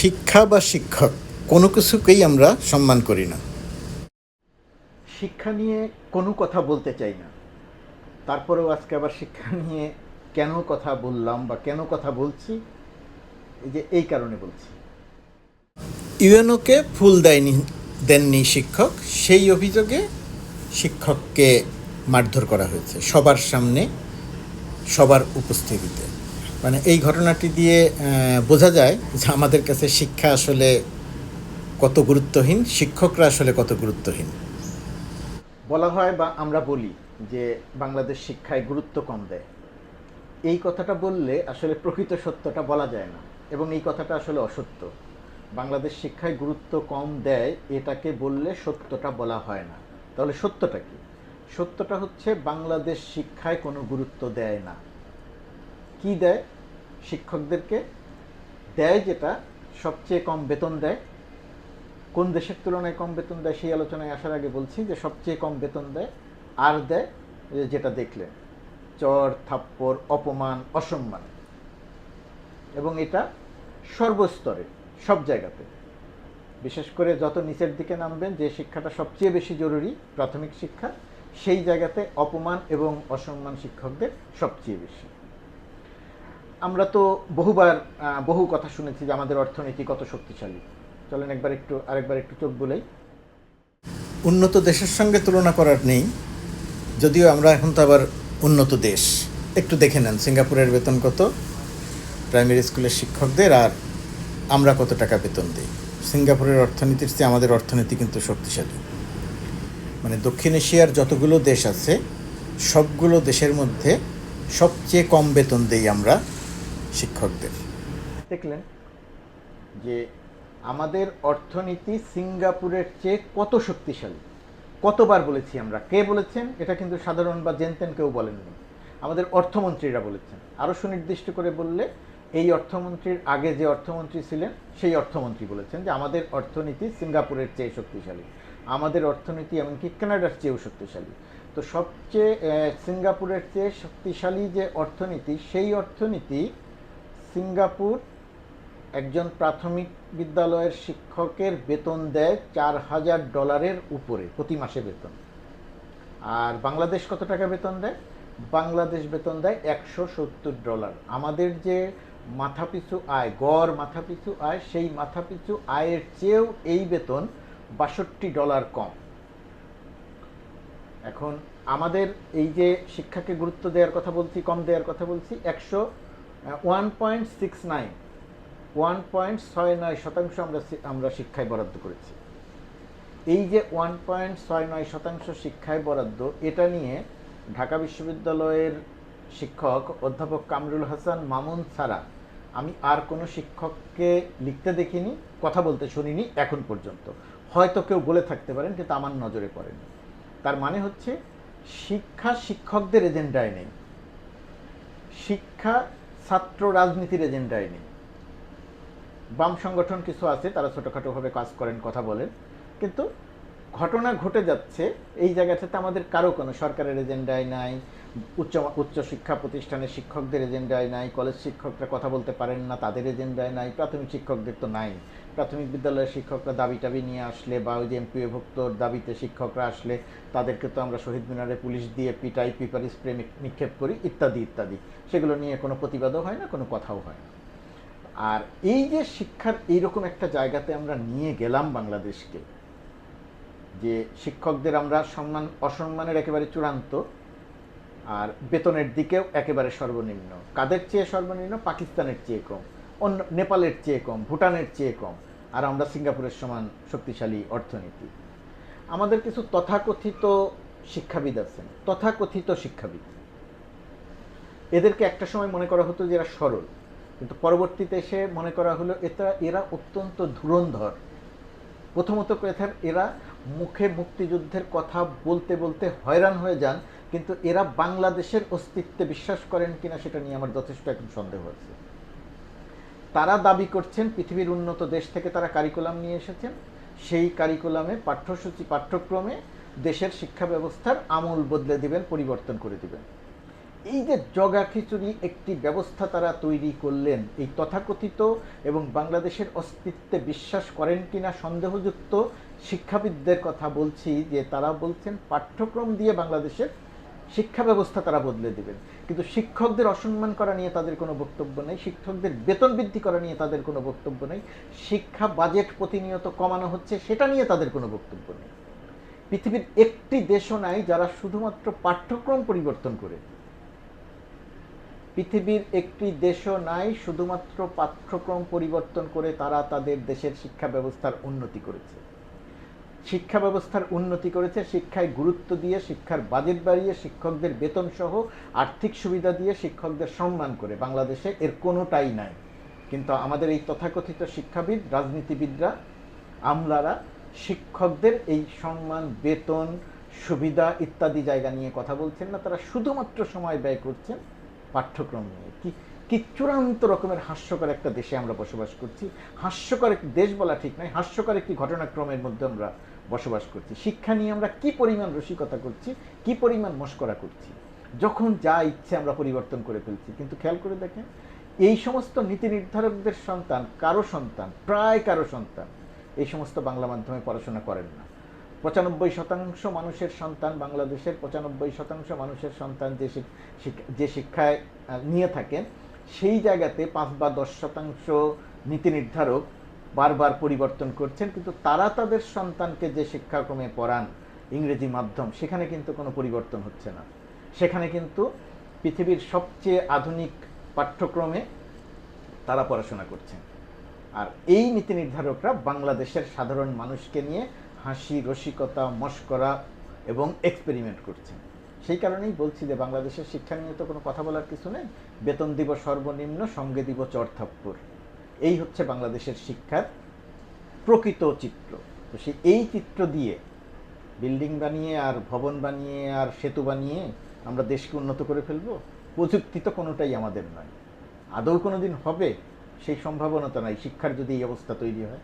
শিক্ষা বা শিক্ষক কোনো কিছুকেই আমরা সম্মান করি না। শিক্ষা নিয়ে কোনো কথা বলতে চাই না। তারপরেও আজকে আবার শিক্ষা নিয়ে কেন কথা বললাম বা কেন কথা বলছি এই যে এই কারণে বলছি। ইউএনওকে ফুল দেয়নি দেননি শিক্ষক সেই অভিযোগে শিক্ষককে মারধর করা হয়েছে সবার সামনে সবার উপস্থিতিতে। মানে এই ঘটনাটি দিয়ে বোঝা যায় যে আমাদের কাছে শিক্ষা আসলে কত গুরুত্বহীন, শিক্ষকরা আসলে কত গুরুত্বহীন। বলা হয় বা আমরা বলি যে বাংলাদেশ শিক্ষায় গুরুত্ব কম দেয়। এই কথাটা বললে আসলে প্রকৃত সত্যটা বলা যায় না এবং এই কথাটা আসলে অসত্য। বাংলাদেশ শিক্ষায় গুরুত্ব কম দেয় এটাকে বললে সত্যটা বলা হয় না। তাহলে সত্যটা কি? সত্যটা হচ্ছে বাংলাদেশ শিক্ষায় কোনো গুরুত্ব দেয় না। কি দেয়? শিক্ষকদেরকে দেয় যেটা সবচেয়ে কম বেতন দেয়। কোন দেশের তুলনায় কম বেতন দেয় সেই আলোচনায় আসার আগে বলছি যে সবচেয়ে কম বেতন দেয়, আর দেয় যেটা দেখলেন চর, থাপ্পড়, অপমান, অসম্মান। এবং এটা সর্বস্তরে, সব জায়গাতে। বিশেষ করে যত নিচের দিকে নামবেন, যে শিক্ষাটা সবচেয়ে বেশি জরুরি প্রাথমিক শিক্ষা, সেই জায়গাতে অপমান এবং অসম্মান শিক্ষকদের সবচেয়ে বেশি। আমরা তো বহুবার বহু কথা শুনেছি যে আমাদের অর্থনীতি কত শক্তিশালী। চলেন একবার একটু, আরেকবার একটু চোখ বলেই। উন্নত দেশের সঙ্গে তুলনা করার নেই, যদিও আমরা এখন তো আবার উন্নত দেশ। একটু দেখে নেন, সিঙ্গাপুরের বেতন কত? প্রাইমারি স্কুলের শিক্ষকদের, আর আমরা কত টাকা বেতন দিই? সিঙ্গাপুরের অর্থনীতির চেয়ে আমাদের অর্থনীতি কিন্তু শক্তিশালী। মানে দক্ষিণ এশিয়ার যতগুলো দেশ আছে, সবগুলো দেশের মধ্যে সবচেয়ে কম বেতন দেই আমরা শিক্ষকদের। দেখলেন যে আমাদের অর্থনীতি সিঙ্গাপুরের চেয়ে কত শক্তিশালী। কতবার বলেছি আমরা, কে বলেছেন? এটা কিন্তু সাধারণ বা জেনতেন কেউ বলেননি। আমাদের অর্থমন্ত্রীরা বলেছেন। আরও সুনির্দিষ্ট করে বললে, এই অর্থমন্ত্রীর আগে যে অর্থমন্ত্রী ছিলেন, সেই অর্থমন্ত্রী বলেছেন যে আমাদের অর্থনীতি সিঙ্গাপুরের চেয়ে শক্তিশালী। আমাদের অর্থনীতি এমনকি কানাডার চেয়েও শক্তিশালী। তো সবচেয়ে সিঙ্গাপুরের চেয়ে শক্তিশালী যে অর্থনীতি, সেই অর্থনীতি সিঙ্গাপুর একজন প্রাথমিক বিদ্যালয়ের শিক্ষকের বেতন দেয় চার হাজার ডলারের উপরে প্রতি মাসে বেতন। আর বাংলাদেশ কত টাকা বেতন দেয়? বাংলাদেশ বেতন দেয় একশো সত্তর ডলার। আমাদের যে মাথাপিছু আয়, গড় মাথাপিছু আয়, সেই মাথাপিছু আয়ের চেয়েও এই বেতন বাষট্টি ডলার কম। এখন আমাদের এই যে শিক্ষাকে গুরুত্ব দেওয়ার কথা বলছি, কম দেওয়ার কথা বলছি, একশো one point six nine one point ছয় নয় শতাংশ আমরা আমরা শিক্ষায় বরাদ্দ করেছি। এই যে ওয়ান পয়েন্ট ছয় নয় শতাংশ শিক্ষায় বরাদ্দ, এটা নিয়ে ঢাকা বিশ্ববিদ্যালয়ের শিক্ষক অধ্যাপক কামরুল হাসান মামুন ছাড়া আমি আর কোনো শিক্ষককে লিখতে দেখিনি, কথা বলতে শুনিনি এখন পর্যন্ত। হয়তো কেউ বলে থাকতে পারেন, কিন্তু আমার নজরে পড়েনি। তার মানে হচ্ছে, শিক্ষা শিক্ষকদের এজেন্ডায় নেই। শিক্ষা ছাত্র রাজনীতির এজেন্ডায় নেই বাম সংগঠন কিছু আছে, তারা ছোটোখাটোভাবে কাজ করেন, কথা বলেন। কিন্তু ঘটনা ঘটে যাচ্ছে, এই জায়গাটাতে আমাদের কারও কোনো সরকারের এজেন্ডায় নাই, উচ্চ উচ্চ শিক্ষা প্রতিষ্ঠানের শিক্ষকদের এজেন্ডায় নাই কলেজ শিক্ষকরা কথা বলতে পারেন না, তাদের এজেন্ডায় নাই, প্রাথমিক শিক্ষকদের তো নাই। প্রাথমিক বিদ্যালয়ের শিক্ষকরা দাবি টাবি নিয়ে আসলে বা ওই যে এমপিএভুক্তর দাবিতে শিক্ষকরা আসলে, তাদেরকে তো আমরা শহীদ মিনারে পুলিশ দিয়ে পিটাই, পিপার স্প্রে নিক্ষেপ করি, ইত্যাদি ইত্যাদি। সেগুলো নিয়ে কোনো প্রতিবাদও হয় না, কোনো কথাও হয় না। আর এই যে শিক্ষার এইরকম একটা জায়গাতে আমরা নিয়ে গেলাম বাংলাদেশকে, যে শিক্ষকদের আমরা সম্মান, অসম্মানের একেবারে চূড়ান্ত, আর বেতনের দিকেও একেবারে সর্বনিম্ন। কাদের চেয়ে সর্বনিম্ন? পাকিস্তানের চেয়ে কম, অন্য, নেপালের চেয়ে কম, ভুটানের চেয়ে কম। আর আমরা সিঙ্গাপুরের সমান শক্তিশালী অর্থনীতি। আমাদের কিছু তথাকথিত শিক্ষাবিদ আছেন, তথাকথিত শিক্ষাবিদ। এদেরকে একটা সময় মনে করা হতো যে এরা সরল, কিন্তু পরবর্তীতে এসে মনে করা হলো এটা এরা অত্যন্ত ধুরন্ধর। প্রথমত এরা মুখে মুক্তিযুদ্ধের কথা বলতে বলতে হয়রান হয়ে যান, কিন্তু এরা বাংলাদেশের অস্তিত্বে বিশ্বাস করেন কিনা সেটা নিয়ে আমার যথেষ্ট এখন সন্দেহ আছে। তারা দাবি করছেন পৃথিবীর উন্নত দেশ থেকে তারা কারিকুলাম নিয়ে এসেছেন। সেই কারিকুলামে পাঠ্যসূচি, পাঠ্যক্রমে দেশের শিক্ষা ব্যবস্থার আমূল বদলে দিবেন, পরিবর্তন করে দিবেন। এই যে জগা খিচুড়ি একটি ব্যবস্থা তারা তৈরি করলেন, এই তথাকথিত এবং বাংলাদেশের অস্তিত্বে বিশ্বাস করেন কিনা সন্দেহযুক্ত শিক্ষাবিদদের কথা বলছি যে তারা বলছেন পাঠ্যক্রম দিয়ে বাংলাদেশের শিক্ষা ব্যবস্থা তারা বদলে দেবেন। কিন্তু শিক্ষকদের অসম্মান করা নিয়ে তাদের কোনো বক্তব্য নেই, শিক্ষকদের বেতন বৃদ্ধি করা নিয়ে তাদের কোনো বক্তব্য নেই, শিক্ষা বাজেট প্রতিনিয়ত কমানো হচ্ছে সেটা নিয়ে তাদের কোনো বক্তব্য নেই। পৃথিবীর একটি দেশও নাই যারা শুধুমাত্র পাঠ্যক্রম পরিবর্তন করে। পৃথিবীর একটি দেশও নাই শুধুমাত্র পাঠ্যক্রম পরিবর্তন করে তারা তাদের দেশের শিক্ষা ব্যবস্থার উন্নতি করেছে। শিক্ষা ব্যবস্থার উন্নতি করেছে, শিক্ষায় গুরুত্ব দিয়ে, শিক্ষার বাজেট বাড়িয়ে, শিক্ষকদের বেতন সহ আর্থিক সুবিধা দিয়ে শিক্ষকদের সম্মান করে। বাংলাদেশে এর কোনোটাই নাই। কিন্তু আমাদের এই তথাকথিত শিক্ষাবিদ, রাজনীতিবিদরা, আমলারা শিক্ষকদের এই সম্মান, বেতন, সুবিধা ইত্যাদি জায়গা নিয়ে কথা বলছেন না। তারা শুধুমাত্র সময় ব্যয় করছেন পাঠ্যক্রম নিয়ে। কি কি চূড়ান্ত রকমের হাস্যকর একটা দেশে আমরা বসবাস করছি। হাস্যকর একটি দেশ বলা ঠিক নয়, হাস্যকর একটি ঘটনাক্রমের মধ্যে আমরা বসবাস করছি। শিক্ষা নিয়ে আমরা কি পরিমাণ রসিকতা করছি, কি পরিমাণ মস্করা করছি? যখন যা ইচ্ছে আমরা পরিবর্তন করে ফেলছি। কিন্তু খেয়াল করে দেখেন, এই সমস্ত নীতি নির্ধারকদের সন্তান কারও সন্তান? প্রায় কারও সন্তান। এই সমস্ত বাংলা মাধ্যমে পড়াশোনা করেন না। পঁচানব্বই শতাংশ মানুষের সন্তান বাংলাদেশের, পঁচানব্বই শতাংশ মানুষের সন্তান যে যে শিক্ষায় নিয়ে থাকেন, সেই জায়গাতে পাঁচ বা দশ শতাংশ নীতি নির্ধারক বারবার পরিবর্তন করছেন, কিন্তু তারা তাদের সন্তানকে যে শিক্ষাক্রমে পড়ান, ইংরেজি মাধ্যম, সেখানে কিন্তু কোনো পরিবর্তন হচ্ছে না। সেখানে কিন্তু পৃথিবীর সবচেয়ে আধুনিক পাঠ্যক্রমে তারা পড়াশোনা করছেন। আর এই নীতি নির্ধারকরা বাংলাদেশের সাধারণ মানুষকে নিয়ে হাসি, রসিকতা, মস্করা এবং এক্সপেরিমেন্ট করছেন সেই কারণেই বলছি যে বাংলাদেশের শিক্ষা নিয়ে তো কোনো কথা বলার কিছু নেই। বেতন দিব সর্বনিম্ন, সঙ্গে দিব চরথাপ্পর। এই হচ্ছে বাংলাদেশের শিক্ষার প্রকৃত চিত্র। তো সেই এই চিত্র দিয়ে বিল্ডিং বানিয়ে আর ভবন বানিয়ে আর সেতু বানিয়ে আমরা দেশকে উন্নত করে ফেলব, প্রযুক্তি তো কোনোটাই আমাদের নয়। আদৌ কোনো দিন হবে? সেই সম্ভাবনা তো নাই। শিক্ষার যদি এই অবস্থা তৈরি হয়।